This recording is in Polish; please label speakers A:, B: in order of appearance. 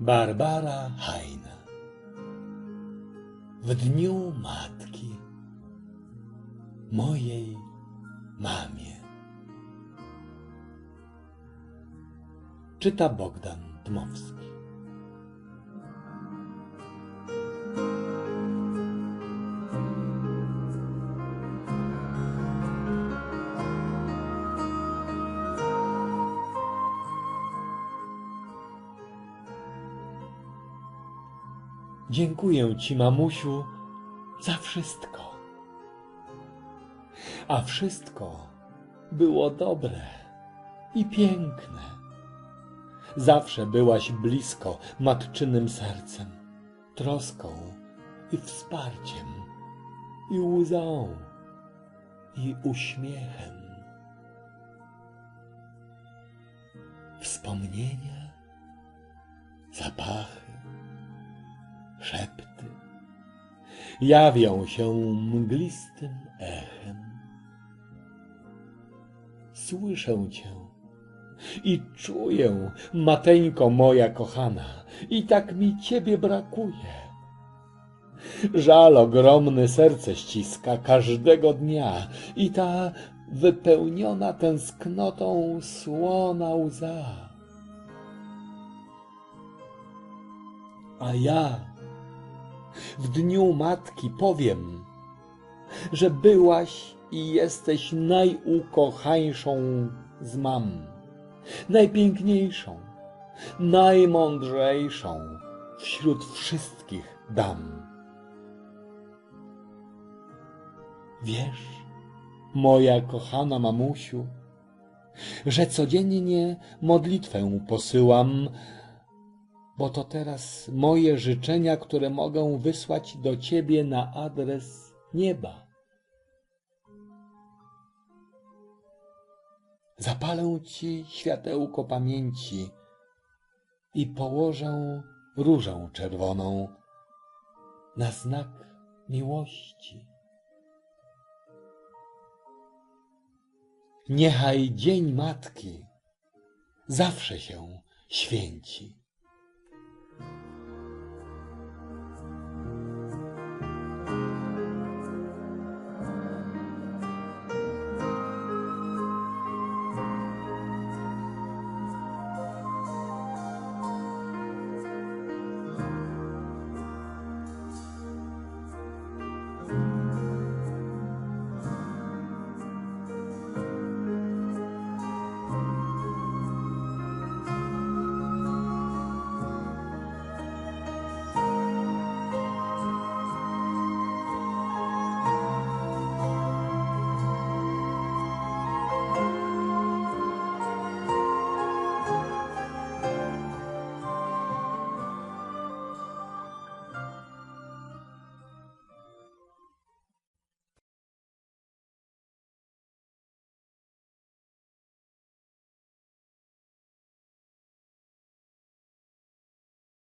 A: Barbara Hajna W dniu matki mojej mamie. Czyta Bogdan Dmowski Dziękuję ci, mamusiu, za wszystko. A wszystko było dobre i piękne. Zawsze byłaś blisko matczynym sercem, troską i wsparciem, i łzą, i uśmiechem. Wspomnienia, zapachy, szepty jawią się mglistym echem. Słyszę cię i czuję, mateńko moja kochana, i tak mi ciebie brakuje. Żal ogromny serce ściska każdego dnia i ta wypełniona tęsknotą słona łza. A ja w dniu matki powiem, że byłaś i jesteś najukochańszą z mam, najpiękniejszą, najmądrzejszą wśród wszystkich dam. Wiesz, moja kochana mamusiu, że codziennie modlitwę posyłam bo to teraz moje życzenia, które mogę wysłać do Ciebie na adres nieba. Zapalę Ci światełko pamięci i położę różę czerwoną na znak miłości. Niechaj Dzień Matki zawsze się święci.